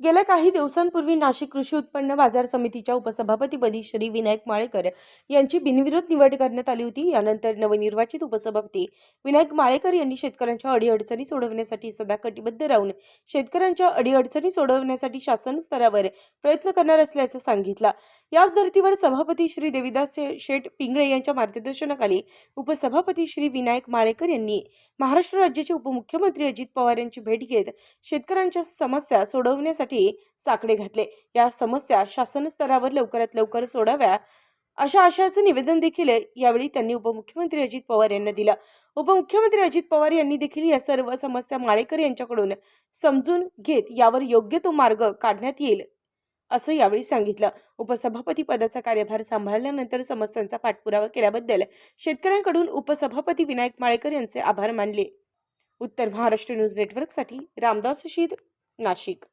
गेल्या काही दिवसांपूर्वी नाशिक कृषी उत्पन्न बाजार समितीच्या उपसभापतीपदी श्री विनायक माळेकर यांची बिनविरोध निवड करण्यात आली होती. यानंतर नवनिर्वाचित उपसभापती विनायक माळेकर यांनी शेतकऱ्यांच्या अडीअडचणी सोडवण्यासाठी सदा कटिबद्ध राहून शेतकऱ्यांच्या अडीअडचणी सोडवण्यासाठी शासन स्तरावर प्रयत्न करणार असल्याचं सांगितलं. याच धर्तीवर सभापती श्री देविदास शेठ पिंगळे यांच्या मार्गदर्शनाखाली उपसभापती श्री विनायक माळेकर यांनी महाराष्ट्र राज्याचे उपमुख्यमंत्री अजित पवार यांची भेट घेत शेतकऱ्यांच्या समस्या सोडवण्यासाठी साकडे घातले. या समस्या शासन स्तरावर लवकरात लवकर सोडाव्या अशा आशयाचं निवेदन देखील यावेळी त्यांनी उपमुख्यमंत्री अजित पवार यांना दिलं. उपमुख्यमंत्री अजित पवार यांनी देखील या सर्व समस्या माळेकर यांच्याकडून समजून घेत यावर योग्य तो मार्ग काढण्यात येईल असं यावेळी सांगितलं. उपसभापती पदाचा कार्यभार सांभाळल्यानंतर समस्यांचा पाठपुरावा केल्याबद्दल शेतकऱ्यांकडून उपसभापती विनायक माळेकर यांचे आभार मानले. उत्तर महाराष्ट्र न्यूज नेटवर्कसाठी रामदास शीद नाशिक.